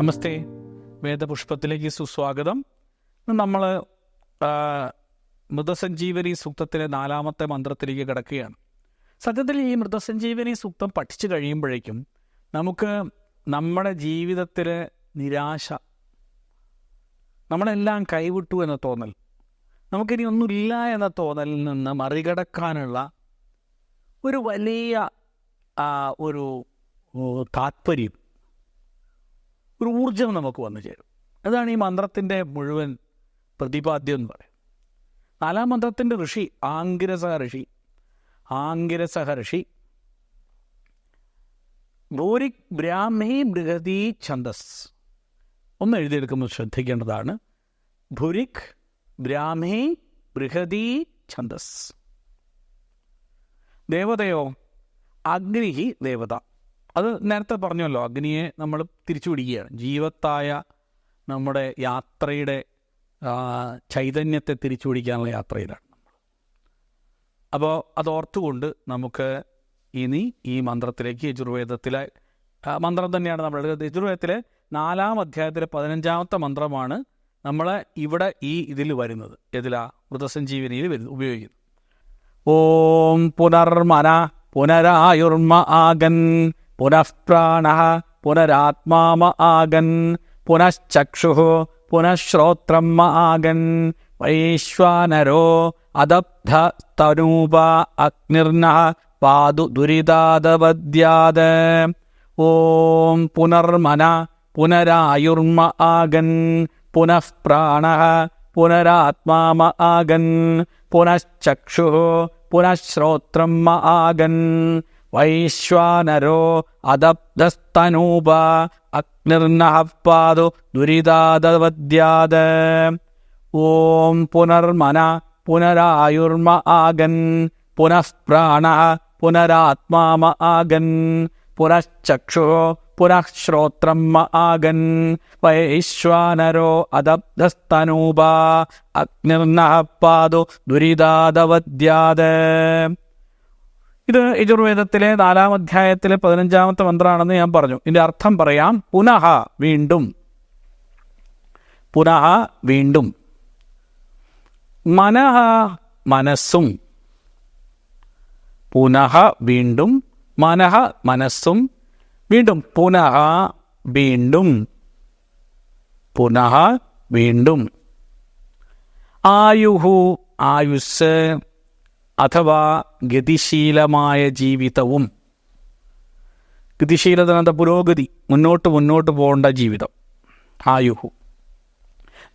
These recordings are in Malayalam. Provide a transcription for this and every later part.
നമസ്തേ. വേദപുഷ്പത്തിലേക്ക് സുസ്വാഗതം. നമ്മൾ മൃതസഞ്ജീവനി സൂക്തത്തിലെ നാലാമത്തെ മന്ത്രത്തിലേക്ക് കിടക്കുകയാണ്. സത്യത്തിൽ ഈ മൃതസഞ്ജീവനി സൂക്തം പഠിച്ചു കഴിയുമ്പോഴേക്കും നമുക്ക് നമ്മുടെ ജീവിതത്തിൽ നിരാശ നമ്മളെല്ലാം കൈവിട്ടു എന്ന തോന്നൽ നമുക്കിനി ഒന്നുമില്ല എന്ന തോന്നലിൽ നിന്ന് മറികടക്കാനുള്ള ഒരു വലിയ ഒരു താത്പര്യം ഒരു ഊർജം നമുക്ക് വന്നു ചേരും. അതാണ് ഈ മന്ത്രത്തിന്റെ മുഴുവൻ പ്രതിപാദ്യം എന്ന് പറയും നാലാം മന്ത്രത്തിന്റെ ഋഷി ആംഗിരസഹ ഋഷി ആംഗിരസഹ ഋഷി ഭൂരിക് ബ്രാഹ്മി ബൃഹതി ഛന്ദസ്. ഒന്ന് എഴുതിയെടുക്കുമ്പോൾ ശ്രദ്ധിക്കേണ്ടതാണ്. ഭുരിക് ബ്രാഹ്മി ബൃഹതി ഛന്ദസ്. ദേവതയോ അഗ്നിഹി ദേവത. അത് നേരത്തെ പറഞ്ഞല്ലോ അഗ്നിയെ നമ്മൾ തിരിച്ചു പിടിക്കുകയാണ് ജീവത്തായ നമ്മുടെ യാത്രയുടെ ചൈതന്യത്തെ തിരിച്ചു പിടിക്കാനുള്ള യാത്രയിലാണ് അപ്പോൾ അതോർത്തുകൊണ്ട് നമുക്ക് ഇനി ഈ മന്ത്രത്തിലേക്ക് യജുർവേദത്തിലെ മന്ത്രം തന്നെയാണ് നമ്മൾ യജുർവേദത്തിലെ നാലാം അധ്യായത്തിലെ പതിനഞ്ചാമത്തെ മന്ത്രമാണ് നമ്മളെ ഇവിടെ ഈ ഇതിൽ വരുന്നത്. ഏതിലാ മൃതസഞ്ജീവനിയിൽ വരുന്നത് ഉപയോഗിക്കുന്നത് ഓം പുനർമന പുനരായുർമ ആഗൻ പുനഃപ്രാണ പുനരാത്മാമ ആഗൻ. പുനശ്ചക്ഷു പുനഃശ്രോത്രം ആഗൻ. വൈശ്വാനരോ അദബ്ധ തനൂപ അഗ്നിർന പാതു ദുരിതാദവദ്യാത് ഓം പുനർമന പുനരായുർമ ആഗൻ. പുനഃപ്രാണ പുനരാത്മാമ ആഗൻ. പുനശ്ചക്ഷു പുനഃശ്രോത്രം ആഗൻ. വൈശ്വാനരോ അദബ്ധസ്തനൂപ അഗ്നിർനഹപ്പാതു പാതു ദുരിതാദവദ്യാത് ഓം പുനർമന പുനരായുർമ ആഗൻ പുനഃപ്രാണ പുനരാത്മാമ ആഗൻ പുനശ്ചക്ഷു പുനഃശ്രോത്രം ആഗൻ വൈശ്വാനരോ അദബ്ധസ്തനൂപ അഗ്നിർനഹപ്പാതു ദുരിതാദവദ്യാത് ഇത് യജുർവേദത്തിലെ നാലാം അധ്യായത്തിലെ പതിനഞ്ചാമത്തെ മന്ത്രമാണെന്ന് ഞാൻ പറഞ്ഞു. ഇതിന്റെ അർത്ഥം പറയാം പുനഃ വീണ്ടും. പുനഃ വീണ്ടും. മനഃ മനസ്സും. പുനഃ വീണ്ടും. മനഃ മനസ്സും. വീണ്ടും പുനഃ വീണ്ടും. പുനഃ വീണ്ടും. ആയുഹു ആയുസ് അഥവാ ഗതിശീലമായ ജീവിതവും. ഗതിശീലത എന്താ പുരോഗതി മുന്നോട്ട് മുന്നോട്ട് പോകേണ്ട ജീവിതം. ആയുഹു.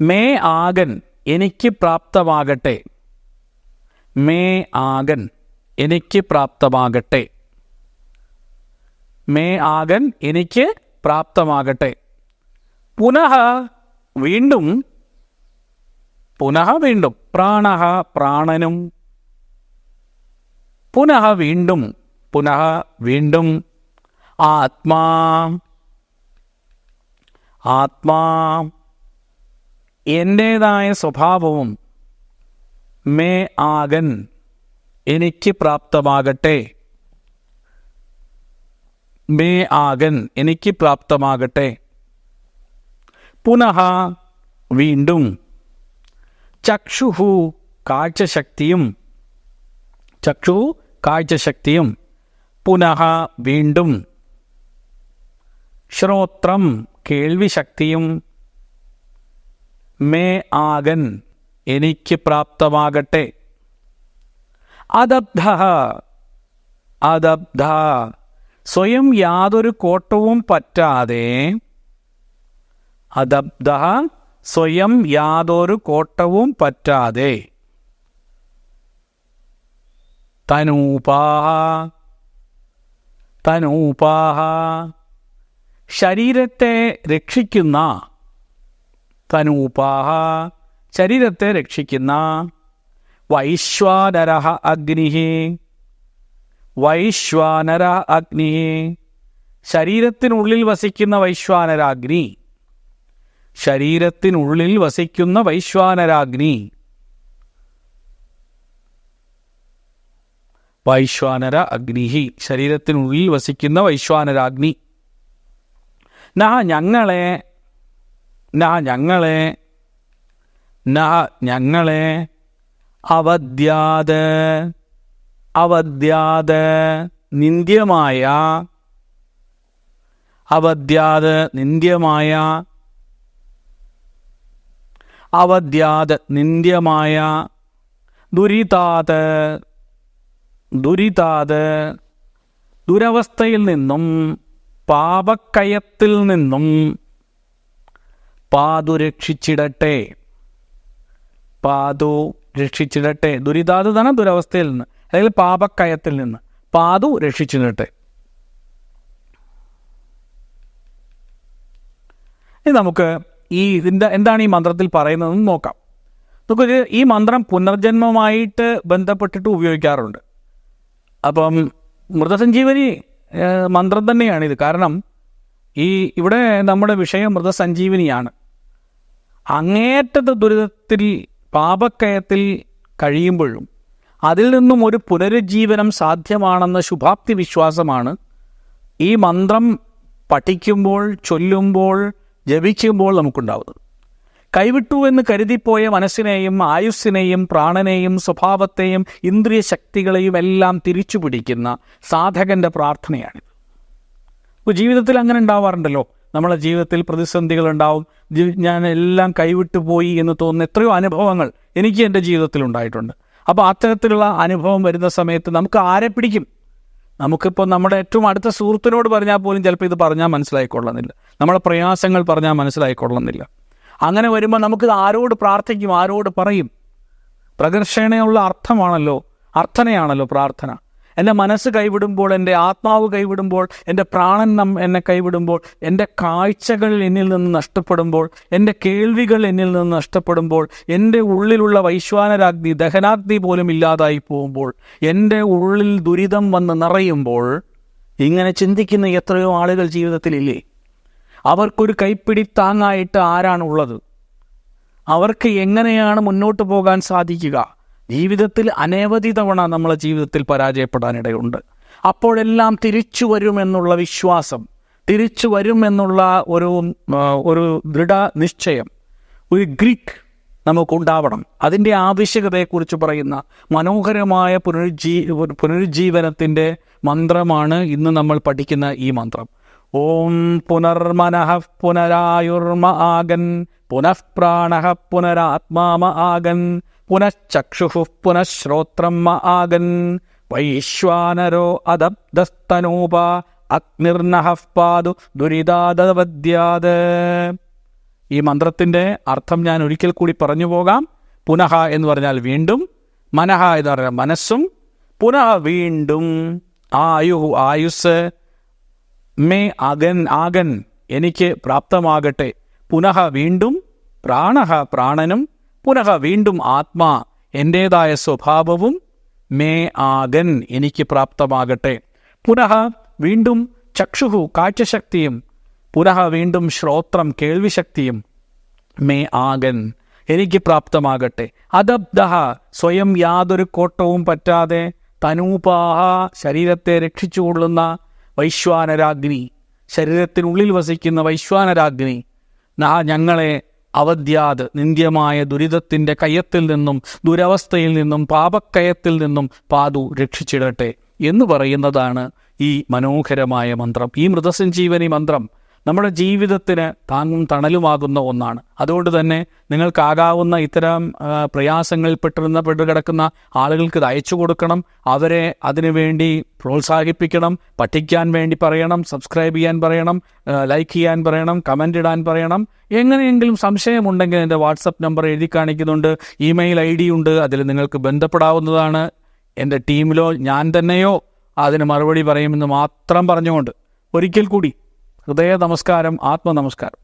മേ ആകൻ എനിക്ക് പ്രാപ്തമാകട്ടെ. മേ ആകൻ എനിക്ക് പ്രാപ്തമാകട്ടെ. മേ ആകൻ എനിക്ക് പ്രാപ്തമാകട്ടെ. പുനഃ വീണ്ടും പുനഃ വീണ്ടും പ്രാണ പ്രാണനും പുനഃ വീണ്ടും പുനഃ വീണ്ടും ആത്മാ ആത്മാ എന്റേതായ സ്വഭാവവും മേ ആകൻ എനിക്ക് പ്രാപ്തമാകട്ടെ. മേ ആകൻ എനിക്ക് പ്രാപ്തമാകട്ടെ. പുനഃ വീണ്ടും ചക്ഷുഹു കാഴ്ചശക്തിയും ചക്ഷു കാഴ്ചശക്തിയും പുനഃ വീണ്ടും ശ്രോത്രം കേൾവിശക്തിയും മേ ആകൻ എനിക്ക് പ്രാപ്തമാകട്ടെ. അദബ്ധ അദബ്ധ സ്വയം യാതൊരു കോട്ടവും പറ്റാതെ അദബ്ധ സ്വയം യാതൊരു കോട്ടവും പറ്റാതെ തനൂപാഹ തനൂപാഹ ശരീരത്തെ രക്ഷിക്കുന്ന തനൂപാഹ ശരീരത്തെ രക്ഷിക്കുന്ന വൈശ്വാനര അഗ്നി വൈശ്വാനര അഗ്നി ശരീരത്തിനുള്ളിൽ വസിക്കുന്ന വൈശ്വാനരാഗ്നി ശരീരത്തിനുള്ളിൽ വസിക്കുന്ന വൈശ്വാനരാഗ്നി വൈശ്വാനര അഗ്നിഹി ശരീരത്തിനുള്ളിൽ വസിക്കുന്ന വൈശ്വാനരാഗ്നി നാ ഞങ്ങളെ നാ ഞങ്ങളെ നാ ഞങ്ങളെ അവദ്യാത് അവദ്യാത് നിന്ദ്യമായ അവദ്യാത് നിന്ദ്യമായ അവദ്യാത് നിന്ദ്യമായ ദുരിതാത് ദുരിതാത് ദുരവസ്ഥയിൽ നിന്നും പാപക്കയത്തിൽ നിന്നും പാതു രക്ഷിച്ചിടട്ടെ. പാതു രക്ഷിച്ചിടട്ടെ. ദുരിതാത് തന്നെ ദുരവസ്ഥയിൽ നിന്ന് അല്ലെങ്കിൽ പാപക്കയത്തിൽ നിന്ന് പാതു രക്ഷിച്ചിടട്ടെ. ഇനി നമുക്ക് ഈ ഇതിന്റെ എന്താണ് ഈ മന്ത്രത്തിൽ പറയുന്നതെന്ന് നോക്കാം. നമുക്കൊരു ഈ മന്ത്രം പുനർജന്മമായിട്ട് ബന്ധപ്പെട്ടിട്ട് ഉപയോഗിക്കാറുണ്ട്. അപ്പം മൃതസഞ്ജീവനി മന്ത്രം തന്നെയാണിത്. കാരണം ഈ ഇവിടെ നമ്മുടെ വിഷയം മൃതസഞ്ജീവനിയാണ്. അങ്ങേറ്റത്തെ ദുരിതത്തിൽ പാപക്കയത്തിൽ കഴിയുമ്പോഴും അതിൽ നിന്നും ഒരു പുനരുജ്ജീവനം സാധ്യമാണെന്ന ശുഭാപ്തി വിശ്വാസമാണ് ഈ മന്ത്രം പഠിക്കുമ്പോൾ ചൊല്ലുമ്പോൾ ജപിക്കുമ്പോൾ നമുക്കുണ്ടാവുന്നത്. കൈവിട്ടു എന്ന് കരുതിപ്പോയ മനസ്സിനെയും ആയുസ്സിനെയും പ്രാണനെയും സ്വഭാവത്തെയും ഇന്ദ്രിയ ശക്തികളെയും എല്ലാം തിരിച്ചു പിടിക്കുന്ന സാധകന്റെ പ്രാർത്ഥനയാണിത്. ഇപ്പോൾ ജീവിതത്തിൽ അങ്ങനെ ഉണ്ടാവാറുണ്ടല്ലോ. നമ്മളെ ജീവിതത്തിൽ പ്രതിസന്ധികൾ ഉണ്ടാവും. ഞാൻ എല്ലാം കൈവിട്ടു പോയി എന്ന് തോന്നുന്ന എത്രയോ അനുഭവങ്ങൾ എനിക്ക് എന്റെ ജീവിതത്തിൽ ഉണ്ടായിട്ടുണ്ട്. അപ്പോൾ അത്തരത്തിലുള്ള അനുഭവം വരുന്ന സമയത്ത് നമുക്ക് ആരെ പിടിക്കും? നമുക്കിപ്പോൾ നമ്മുടെ ഏറ്റവും അടുത്ത സുഹൃത്തിനോട് പറഞ്ഞാൽ പോലും ചിലപ്പോൾ ഇത് പറഞ്ഞാൽ മനസ്സിലായിക്കൊള്ളുന്നില്ല. നമ്മളെ പ്രയാസങ്ങൾ പറഞ്ഞാൽ മനസ്സിലായിക്കൊള്ളുന്നില്ല. അങ്ങനെ വരുമ്പോൾ നമുക്കിത് ആരോട് പ്രാർത്ഥിക്കും ആരോട് പറയും? പ്രകർഷണയുള്ള അർത്ഥമാണല്ലോ അർത്ഥനയാണല്ലോ പ്രാർത്ഥന. എന്റെ മനസ്സ് കൈവിടുമ്പോൾ എന്റെ ആത്മാവ് കൈവിടുമ്പോൾ എന്റെ പ്രാണൻ നം എന്നെ കൈവിടുമ്പോൾ എന്റെ കാഴ്ചകൾ എന്നിൽ നിന്ന് നഷ്ടപ്പെടുമ്പോൾ എന്റെ കേൾവികൾ എന്നിൽ നിന്ന് നഷ്ടപ്പെടുമ്പോൾ എന്റെ ഉള്ളിലുള്ള വൈശ്വാനരാഗ്നി ദഹനാഗ്നി പോലും ഇല്ലാതായി പോകുമ്പോൾ എന്റെ ഉള്ളിൽ ദുരിതം വന്ന് നിറയുമ്പോൾ ഇങ്ങനെ ചിന്തിക്കുന്ന എത്രയോ ആളുകൾ ജീവിതത്തിലില്ലേ? അവർക്കൊരു കൈപ്പിടി താങ്ങായിട്ട് ആരാണുള്ളത്? അവർക്ക് എങ്ങനെയാണ് മുന്നോട്ട് പോകാൻ സാധിക്കുക? ജീവിതത്തിൽ അനവധി തവണ നമ്മളെ ജീവിതത്തിൽ പരാജയപ്പെടാനിടയുണ്ട്. അപ്പോഴെല്ലാം തിരിച്ചു വരുമെന്നുള്ള വിശ്വാസം തിരിച്ചു വരുമെന്നുള്ള ഒരു ഒരു ദൃഢ നിശ്ചയം ഒരു ഗ്രിറ്റ് നമുക്കുണ്ടാവണം. അതിന്റെ ആവശ്യകതയെക്കുറിച്ച് പറയുന്ന മനോഹരമായ പുനരുജ്ജീ പുനരുജ്ജീവനത്തിന്റെ മന്ത്രമാണ് ഇന്ന് നമ്മൾ പഠിക്കുന്ന ഈ മന്ത്രം. ഓം പുനർമനഃ പുനരായുർമ ആഗൻ പുനഃപ്രാണ പുനരാത്മാമ ആഗൻ പുനഃചക്ഷുഃ പുനഃശ്രോത്രം മ ആഗൻ. വൈശ്വാനരോ അദബ്ദസ്തനൂപ അഗ്നിർനഹ പാതു ദുരിതാദവദ്യാത് ഈ മന്ത്രത്തിന്റെ അർത്ഥം ഞാൻ ഒരിക്കൽ കൂടി പറഞ്ഞു പോകാം. പുനഃ എന്ന് പറഞ്ഞാൽ വീണ്ടും മനഃ എന്ന് പറഞ്ഞാൽ മനസ്സും പുനഃ വീണ്ടും ആയു ആയുസ് മേ അകൻ ആകൻ എനിക്ക് പ്രാപ്തമാകട്ടെ. പുനഃ വീണ്ടും പ്രാണഹ പ്രാണനും പുനഃ വീണ്ടും ആത്മാ എന്റേതായ സ്വഭാവവും മേ ആകൻ എനിക്ക് പ്രാപ്തമാകട്ടെ. പുനഃ വീണ്ടും ചക്ഷുഹു കാഴ്ചശക്തിയും പുനഃ വീണ്ടും ശ്രോത്രം കേൾവിശക്തിയും മേ ആകൻ എനിക്ക് പ്രാപ്തമാകട്ടെ. അദബ്ദഹ സ്വയം യാതൊരു കോട്ടവും പറ്റാതെ തനൂപാഹ ശരീരത്തെ രക്ഷിച്ചുകൊള്ളുന്ന വൈശ്വാനരാഗ്നി ശരീരത്തിനുള്ളിൽ വസിക്കുന്ന വൈശ്വാനരാഗ്നി ഞങ്ങളെ അവധ്യാത് നിന്ദ്യമായ ദുരിതത്തിന്റെ കയ്യത്തിൽ നിന്നും ദുരവസ്ഥയിൽ നിന്നും പാപക്കയത്തിൽ നിന്നും പാതു രക്ഷിച്ചിടട്ടെ എന്ന് പറയുന്നതാണ് ഈ മനോഹരമായ മന്ത്രം ഈ മൃതസഞ്ജീവനി മന്ത്രം. നമ്മുടെ ജീവിതത്തിന് താങ്ങും തണലുമാകുന്ന ഒന്നാണ്. അതുകൊണ്ട് തന്നെ നിങ്ങൾക്കാകാവുന്ന ഇത്തരം പ്രയാസങ്ങളിൽ പെട്ടിരുന്ന പെട്ടുകിടക്കുന്ന ആളുകൾക്ക് ഇത് അയച്ചു കൊടുക്കണം. അവരെ അതിനുവേണ്ടി പ്രോത്സാഹിപ്പിക്കണം. പഠിക്കാൻ വേണ്ടി പറയണം. സബ്സ്ക്രൈബ് ചെയ്യാൻ പറയണം. ലൈക്ക് ചെയ്യാൻ പറയണം. കമന്റ് ഇടാൻ പറയണം. എങ്ങനെയെങ്കിലും സംശയമുണ്ടെങ്കിൽ എന്റെ വാട്സപ്പ് നമ്പർ എഴുതി കാണിക്കുന്നുണ്ട്. ഇമെയിൽ ഐ ഡി ഉണ്ട്. അതിൽ നിങ്ങൾക്ക് ബന്ധപ്പെടാവുന്നതാണ്. എന്റെ ടീമിലോ ഞാൻ തന്നെയോ അതിന് മറുപടി പറയുമെന്ന് മാത്രം പറഞ്ഞുകൊണ്ട് ഒരിക്കൽ കൂടി ഹൃദയ നമസ്കാരം ആത്മ നമസ്കാരം